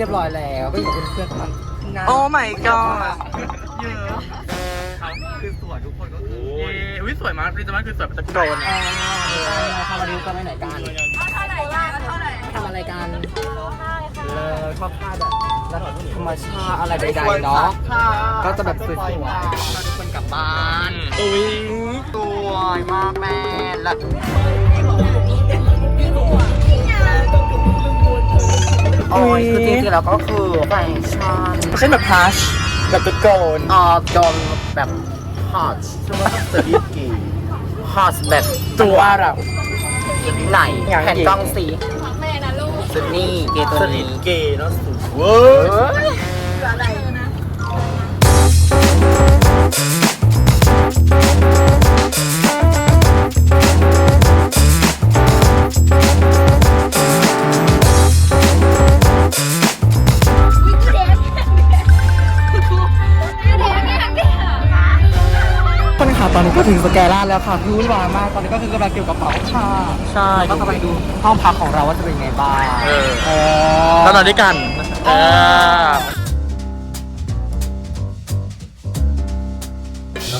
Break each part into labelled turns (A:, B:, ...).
A: ขึ้นรถไปที่เรียบร้อยแล้วก็อยู่กับเพื่อนๆกันนะ
B: โอ้ my god
C: เยอะเขาคือสวยทุกคนก็คือเย้อุ้ยสวยมากริจมันคือสวยเป็นตะโกน
A: อ่าทำอะไรกันไปไหนกันทำอะไรกันเลยชอบท่าแบบธรรมชาติอะไรใดๆเนาะก็จะแบบสวยๆทุกคนกลับบ้าน
C: อุ้ย
A: สวยมากแม่และ โอ้ยคือจริงๆแล้วก็คือแฟชั่น
C: เช่นแบบพัชแบบตะโกน
A: อ่าจนแบบฮอตชื่อว่าสลิปกี้ฮอตแบบ
C: ตัวเรา
A: ไหน
C: อย่างอีก
A: แผ่นกล้องสีสุดนี่เกย์ตัว
C: สลิ
A: นี้
C: ดเกย์เนาะสุดเว้ย
A: คน ถึงสแกล่าแล้วค่ะคือวุ่นวายมาก ตอนนี้ก็คือกำลังเก็บกระเป๋าค่ะ
C: ใช่
A: แล้วก็ไปดูห้องพักของเราว่าจะเป็นยังไงบ้าง
C: เออ
A: เอ
C: แล้วนอนด้วยกันเออ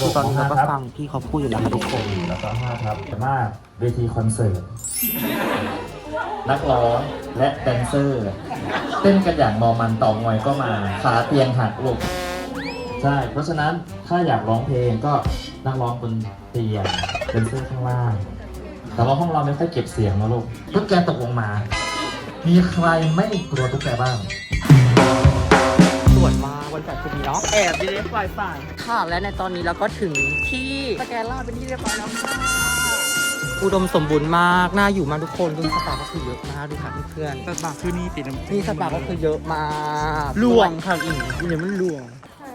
A: คือตอนนี้เราก็ฟังพี่เขาพูดอยู่นะคะทุกคน
D: แล้วก็ห้าครับแต่ว่าเวทีคอนเสิร์ตนักร้องและแดนเซอร์เต้นกันอย่างมอมันต่องอยก็มาขาเตียงหักลูกใช่ เพราะฉะนั้นถ้าอยากร้องเพลงก็ นักร้องบนเตียงแดนเซอร์ข้างล่าง แต่ว่าห้องเราไม่ค่อยเก็บเสียงนะลูกตุ๊กแกตกลงมา มีใครไม่กลัวตุ๊กแกบ้าง
A: สวยมากวันจัดคืนนี้เนาะ
C: แอบดีเลยฝ่ายฝ่าย
A: ค่ะและในตอนนี้เราก็ถึงที่สแกล่าเป็นที่เรียบร้อยแล้วค่ะอุดมสมบูรณ์มาก น่าอยู่มากทุกคนดูสปาก็คือเยอะมากดูค่ะเพื่อน
C: สปาคือนี่ติดน้ำ
A: ๆนี่สปาก็คือเยอะมาก
C: ลวงค่ะอีกเดี๋ยวมันลวง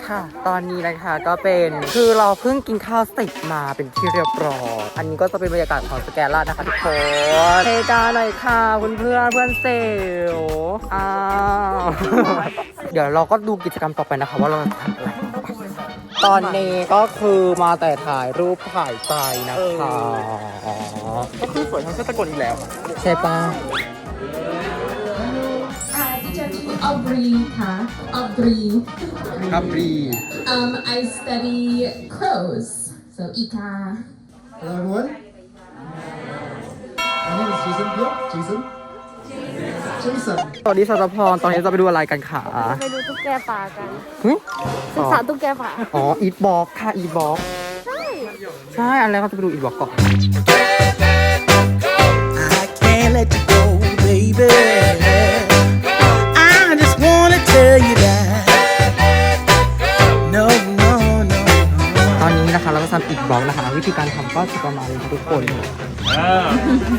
A: ค่ะ ตอนนี้นะคะก็เป็นคือเราเพิ่งกินข้าวเสร็จมาเป็นที่เรียบร้อยอันนี้ก็จะเป็นบรรยากาศของสแกล่านะคะทุกคนเทกาหน่อยค่ะเพื่อนเพื่อนๆเพื่อนเซลลอ้าวเดี๋ยวเราก็ดูกิจกรรมต่อไปนะคะ ว่าเราจะทำอะไรตอนนี้ก็คือมาแต่ถ่ายรูปถ่ายใจนะคะ
C: ก็คือสวยทั้งเสื้อตะโกนอีกแล้ว
A: ใช่ปะ
E: Uh, teacher Aubrey, huh? Aubrey.
A: ครับรี
E: Um, I study crows. So Ika.
F: Hello everyone. My name is Jason Bill. Jason. Jason.
A: สวัสดีสัตพรตอนนี้จะไปดูอะไรกันคะ
G: ไปดูตุ๊กแกป่ากัน
A: หึ
G: ศึกษาตุ๊กแกป่า
A: อ๋ออีทบอกค่ะอีทบอก
G: ใช่
A: ใช่อันแรกเราจะไปดูอีทบอกก่อน
H: I can't let you go, baby. ำ
A: อีทบอกนะคะ วิธีการทำก็จะประมาณนี้ค่ะทุกคน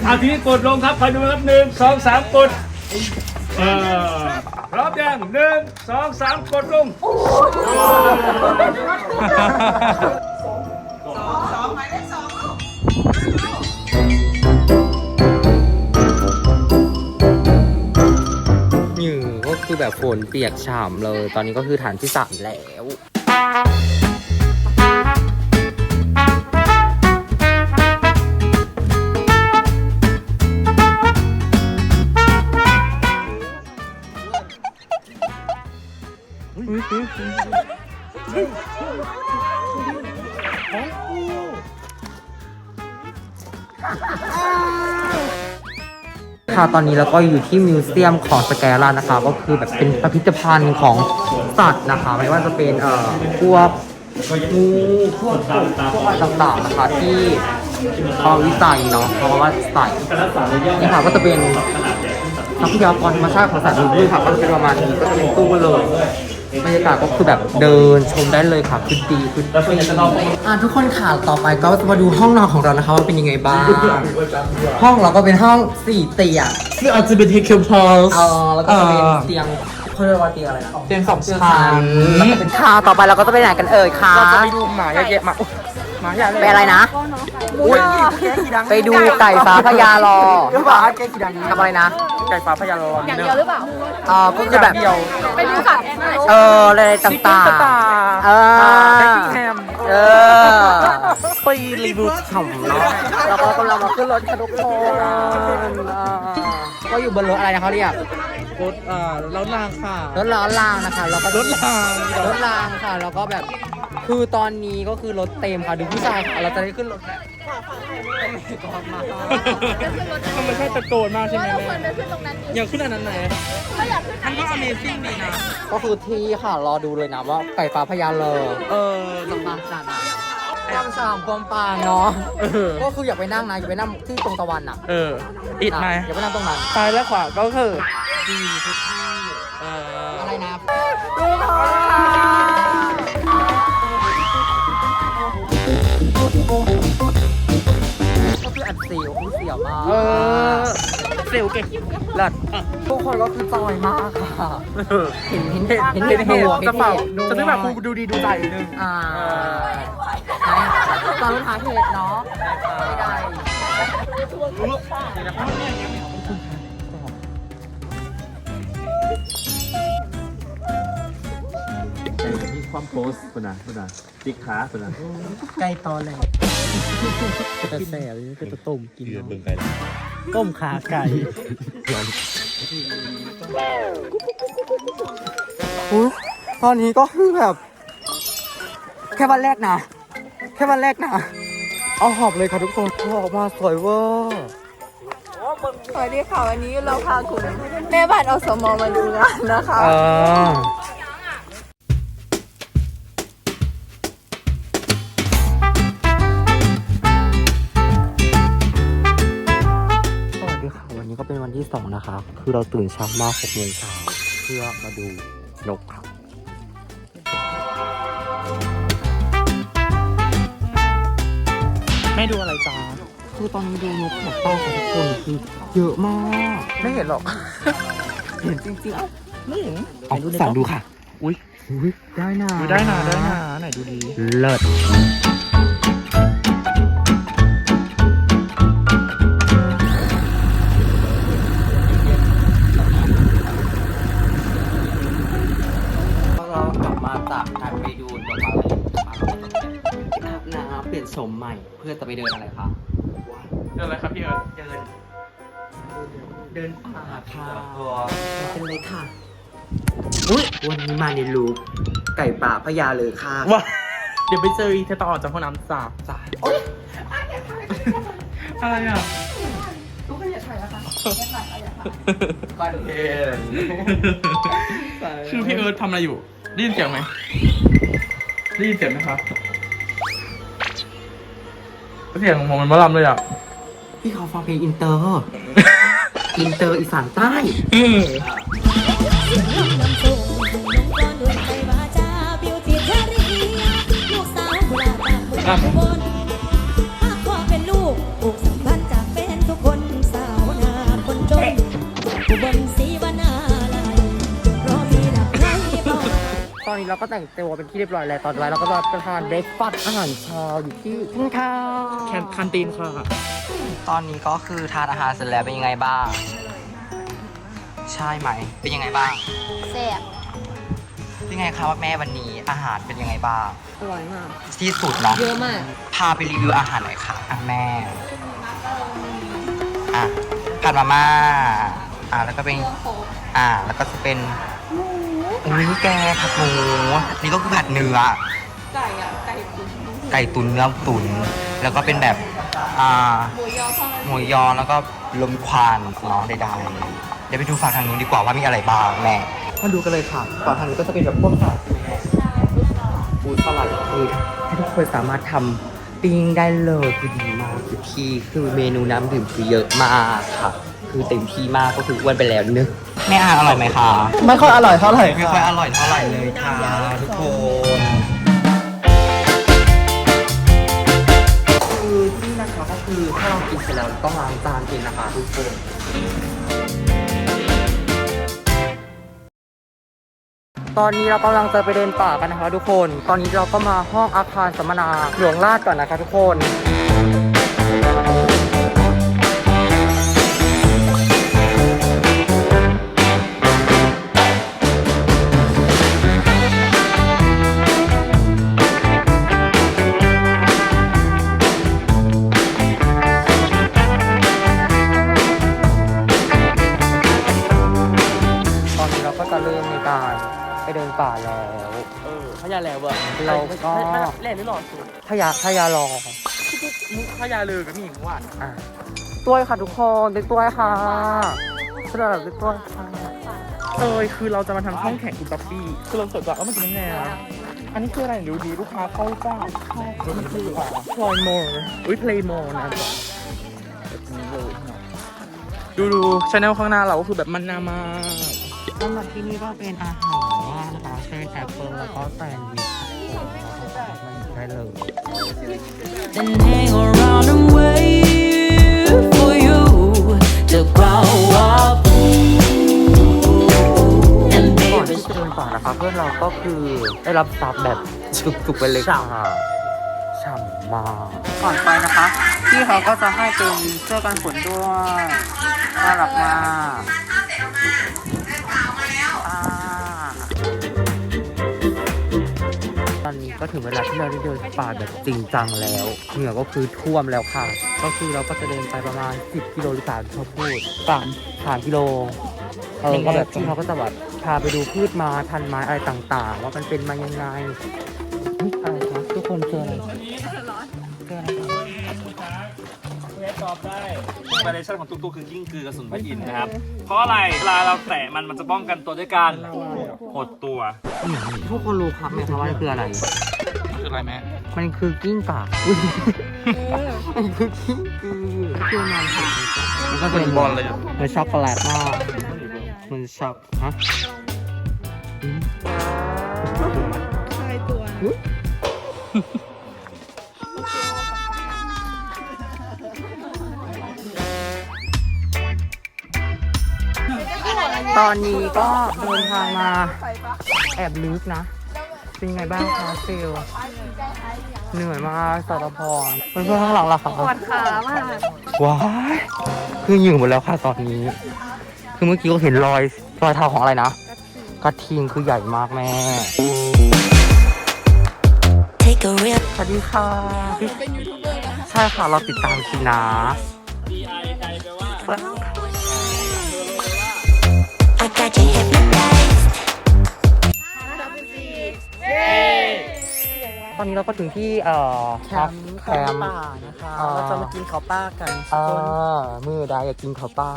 I: อาทีนี้กดลงครับคอยดูครับหนึ่งสองสามกดเออพร้อมยังหนึ่งสองสามกดลง
A: หยือก็คือแบบฝนเปียกฉ่ำเลย ตอนนี้ก็คือฐานที่สามแล้ว ค่ะตอนนี้เราก็อยู่ที่มิวเซียมของสแกลานะคะ ก็คือแบบเป็นพิพิธภัณฑ์ของสัตว์นะคะ ไม่ว่าจะเป็นเอ่อพวกงูพวกกบพวกอะไรต่างๆนะคะที่เขาวิจัยเนาะเพราะว่าใส่นี่ค่ะก็จะเป็นทรัพยากรธรรมชาติของสัตว์ด้วยค่ะก็จะเป็นประมาณนี้ก็จะเป็นตู้เลย บรรยากาศก็คือแบบเดินชมได้เลยค่ะคือดีคือดีอะทุกคนค่ะต่อไปก็จะมาดูห้องนอนของเรานะคะว่าเป็นยังไงบ้าง ห้องเราก็เป็นห้องสี่เตียง
C: คือ LGBTQ+
A: เออแล้วก็จะเป็นเตียงเขาเรียกว่าเตียงอะไรนะ
C: เตียงสองชั้น
A: แล้วก็เป็นค่ะต่อไปเราก็จะไปไหนกันเอ่ยคะ
C: เราจะไปดูหมาเยอะแยะมาอุ๊ยหมาใหญ่เลย
A: ไปอะไรนะ
C: อุ้ย
A: ไปดูไก่ฟ้าพญารอ
C: หมาแกกี่ดัง
A: ทำอะไรนะ
C: ไก่ฟ้าพญาลอน
G: อย่างเดียวหรือเปล่า
A: เออก็คือแบบ
C: เดียว
G: ไปดูสัตว์
A: เอออะไรต่างๆ เออ
C: แบ็คกิ้งแฮม
A: เออ
C: ไปรีวิวฉ่ำเนาะ
A: แล้วก็กำลังมาขึ้นรถค่ะทุกคนอ่าก็อยู่บนรถอะไรนะเขาเรียก
C: รถอ่าแล้วนางค่ะ
A: รถล้อรางนะคะแล้วก็
C: รถราง
A: รถรางค่ะ แล้วก็แบบ คือตอนนี้ก็คือรถเต็มค่ะ ดูผู้ชายค่ะเราจะได้ขึ้นรถแบบกอด มาค่ะ
C: มันไม่ใช่ตะโกนมากใช่ไหม
G: เราคว
C: แม่
G: รเดินขึ้นตรงนั้นอยู่
C: อยากขึ้นอันนั้นไหน
G: ก็อยากขึ้น
C: มันก็ Amazing ดีนะ
A: ก็คือที่ค่ะรอดูเลยนะว่าไก่ฟ้าพญาเลย
C: เออ
A: ลำบากจัดอะความสามความปางเนาะ
C: เออ
A: ก็คืออยากไปนั่งนะอยากไปนั่งที่ตรงตะวันอะ
C: เออ อิดไหมะ
A: อยากไปนั่งตรงนั้น
C: ซ้ายและขวาก็คือ
A: ดีทุกที่
C: เออ
A: อะไรนะก็ เซ
C: ลเก่ง
A: เลิศทุกคนก็คือจอยมากค่ะ เห็นเห็นเห็นเห็น
C: เห็นเหตุ
A: หัว
C: จะเปล่า
A: ห็นเหตุ
C: จะได้แบบกูดูดีดูใจนิดนึง
A: อ่าตอนรู้หาเหตุเนาะไม่ได้
I: มีความโพสคุณนะคุณนะติ๊กขาคุณนะ
A: ใกล้ตอนเลยจะแสบก็จะต้มกิน ต้มขาไก่อุ๊ยตอนนี้ก็คือแบบ แค่วันแรกนะ แค่วันแรกนะ เอาหอบเลยค่ะทุกคนออกมาสวยเวอร์
G: สวัสดีค่ะวันนี้เราพาคุณแม่บ้านอสมมาดูงานนะคะ
A: เออ ที่สองนะคะ คือเราตื่นเช้ามากหกโมงเช้าเพื่อมาดูนกครับ
C: ไม่ดูอะไรจ้า
A: คือตอนนี้ดูนกของต้าของทุกคนคือเยอะมาก
C: ไม่เห็นหรอก
A: เห็นจริงๆเอ้า
C: ไม่เห็น
A: เอาสั่งดูค่ะ
C: อุ้ย
A: อุ๊ยได้นะ
C: ดูได้นะได้นะไหนดูดี
A: เลิศ ไปเดินอะไรคะ
C: เดินอะไรครับพี่เอิร์ธ
A: เดิน เดินป่าค่ะเป็นเลยค่ะอุ้ยวันนี้มาในลูกไก่ป่าพญาเลยค่ะ
C: ว้าเดี๋ยวไปเจออีเทต่อจากห้องน้ำสาบ
A: สาย
C: อะไรอะ
A: คอนเทนต์
C: คือพี่เอิร์ธทำอะไรอยู่ ได้ยินเสียงไหมได้ยินเสียงไหมครับ เสียงของมันมะลำเลยอะ
A: พี่เขาฟังเพลงอินเตอร์ อินเตอร์อีสานใต้
C: ครับ
A: ตอน เราก็แต่งตัวเป็นที่เรียบร้อยแล้วตอนนี้เราก็จะไปทานเบรกฟาสต์อาหารเช้าอยู่ที่ทุ่งข้าว
C: แคนคันตีนค่ะ
A: ตอนนี้ก็คือทานอาหารเสร็จแล้วเป็นยังไงบ้าง ใช่ไหม เป็นยังไงบ้าง
G: แซ่บ
A: เป็นไงคะว่าแม่วันนี้อาหารเป็นยังไงบ้าง
G: อร่อยมาก
A: ที่สุดเนาะ
G: เยอะมาก
A: พาไปรีวิวอาหารหน่อยค่ะอะแม่ อะผัดมาม่า อะแล้วก็เป็น อะแล้วก็จะเป็น อุ้ยแกผัดหมูนี่ก็คือผัดเนื้อ
G: ไก่อะไก่ตุ๋น
A: ไก่ตุ๋นเนื้อตุ๋นแล้วก็เป็นแบบ อ่า
G: หมูยอทอด
A: หมูยอแล้วก็ลมควันเนาะใดๆเดี๋ยวไปดูฝั่งทางนู้นดีกว่าว่ามีอะไรบ้างแม่มาดูกันเลยค่ะฝั่งทางนี้ก็จะเป็นแบบพวกผักฟูดสลัดคือให้ทุกคนสามารถทำปิ้งได้เลยคือดีมากคือที่คือเมนูน้ำดื่มคือเยอะมากค่ะ คือเต็มที่มากก็คืออ้วนไปแล้วนึกแม่อาหารอร่อยไหมคะ
C: ไม่ค่อยอร่อยเท่าไหร่
A: ไม่ค่อยอร่อยเท่าไหร่เลยค่ะทุกคนคือที่นี่นะคะก็คือถ้าเรากินเสร็จแล้วต้องล้างจานเองนะคะทุกคนตอนนี้เรากำลังจะไปเดินป่ากันนะคะ ทุกคน ตอนนี้เราก็มาห้องอาคารสัมมนาหลวงราชก่อนนะคะ ทุกคน
C: หล่อสุด
A: พยาพยารอ
C: มุกพญาลือกับมีหญิงหวาน
A: อะตัวค่ะทุกคนเป็นตัวค่ะสำหรับเป็นตัวค่ะ
C: เอยคือเราจะมาทำช่องแข่งคุณป๊อปปี้คือเราสดก่อนว่ามันคือแนวอันนี้คืออะไรดูดีลูกค้าเข้าเจ้าเข้ามันคือพลอยโมร์อุ้ยเพลย์โมร์นะแบบนี้เลยดูดูชแนลข้างหน้าเราก็คือแบบมันนามาก
A: สำหรับที่นี่ก็เป็นอาหารว่างนะคะเป็นแอปเปิลแล้วก็แซนด์วิช ได้เลย
H: Then hang around and wait for you to grow up. And
A: ก่อน
H: baby,
A: ที่จะเดินป่านะคะเพื่อนเราก็คือได้รับซับแบบจุกๆไปเลยค่ะฉ่ำมากก่อนไปนะคะพี่เขาก็จะให้เป็นเสื้อกันฝนด้วยน่ารักมาก อนนี้ก็ถึงเวลาที่เราได้เดินป่าแบบจริงจังแล้วเหงื่อก็คือท่วมแล้วค่ะ ก็คือเราก็จะเดินไปประมาณ 10 กิโลหรือเปล่าที่เขาพูดสามสามกิโลเออก็แบบที่เขาก็จะแบบพาไปดูพืชไม้พันธุ์ไม้อะไรต่างๆ ว่ามันเป็นมายังไงเฮ้ยอะไรครับทุกคนเจออะไรเจออะไรครับ
I: เวทตอบได้ วาเลชั่นของตุ๊กๆคือกิ้งกือกระสุนพระอินทร์นะครับ เพราะอะไรเวลาเราแตะมันมันจะป้องกันตัวด้วยการหดตัว
A: ทุกคนรู้ครับไหมครับว่ามันคืออะไร
C: คืออะไรแม่
A: มันคือกิ้งก่าอุ๊ยมันคือกิ้งกือคือมันค่ะมันก็เป็น
C: บอลเลยอ
A: มันช็อกโกแลตมากมันช็อกฮะ
G: ใช่ตัว
A: ตอนนี้ก็เดินทางมาแอบลึกนะ เป็นไงบ้างคะเซลลเหนื่อยมากสารพรเพื่อนๆข้างหลังล่ะครับ
G: ปวดขามาก
A: ว้ายคือหยืงหมดแล้วค่ะตอนนี้ คือเมื่อกี้ก็เห็นรอยรอยเท้าของอะไรนะกระทิงคือใหญ่มากแม่
H: take a real
A: สวัสดีค่ะใช่ค่ะเราติดตามคีนะ
H: I
A: นนี้เราก็ถึงที่เอ่อ
B: แคมป์
A: แคมป์
B: ป่านะคะ
A: อ่า
B: เราจะมากินข้าวป้ากัน
A: อ่
B: ทุกคนา
A: มือใดอยากกินข้าวปลา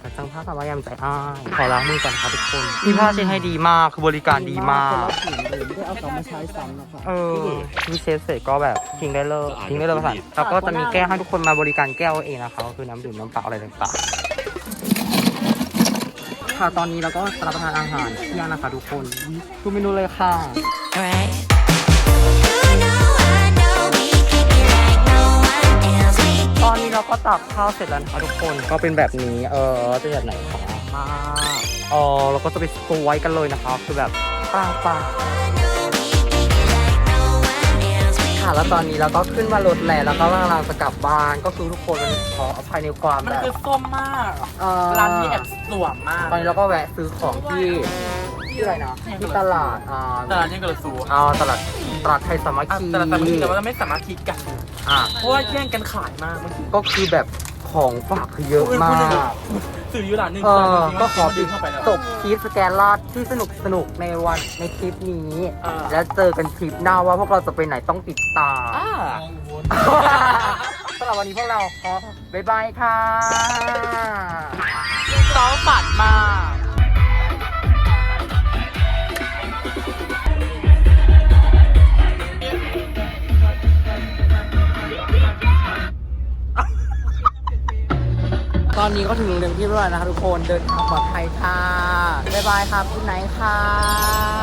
A: แต่จังภาพสามารถยำใจอ้ายขอล้างมือก่อนค่ะทุกคนพี่ผ้าเช็ดให้ดีมากคือบริการดีมาก
B: คนละผืนเลยไม่ได้เอากลับมาใช้ซ้ำนะคะ
A: เออวิเชษเสร็จก็แบบทิ้งได้เลยทิ้งได้เลยค่ะแล้วก็จะมีแก้วให้ทุกคนมาบริการแก้วเองนะคะก็คือน้ำดื่มน้ำเปล่าอะไรต่างๆค่ะตอนนี้เราก็รับประทานอาหารเที่ยงนะคะทุกคนทุกเมนูเลยค่ะ อนนี้เราก็ตักข้าวเสร็จแล้วนะคะทุกคนก็เป็นแบบนี้ เออจะแบบไหนคะมากเออเราก็จะไปสโตไว้กันเลยนะคะคือแบบปังปังค่ะแล้วตอนนี้เราก็ขึ้นมารถแล้วแล้วก็กำลังจะกลับบ้านก็คือทุกคนมันขออภัยในความ
C: มัน
A: แบบ
C: คือส้มมาก
A: เอ่อ
C: ร้านที่แอบสวมมาก
A: ตอนนี้เราก็แวะซื้อของที่ ที่อะไรนะที่ตลาดอ่า
C: แต่ร้านยังกระสู
A: อ่าตลาดตลาดไทยสามัค
C: อะ
A: คี
C: แต่แต่มันแต่ว่าไม่สามารถคิดกัน
A: อะ
C: เพราะว่าแย่งกันขายมากเมื่อกี้
A: ก็คือแบบของฝากคือเยอะมาก
C: สื่ออยู่ร้านหนึง
A: เออก็ขอ
C: ดึงเข้าไปแล้ว
A: จบคลิปสแกนลาดที่สนุกสนุกในวันในคลิปนี้
C: เออ
A: แล้วเจอกันคลิปหน้าว่าพวกเราจะไปไหนต้องติดตาม
C: อ่า
A: สำหรับวันนี้พวกเราขอบ๊ายบายค่ะ
C: ซ้อมปัดมา
A: ตอนนี้ก็ถึงโรงเรียนที่เรียบร้อยนะคะทุกคนเดินทางปลอดภัยค่ะ บ๊ายบายครับคุณไหนค่ะ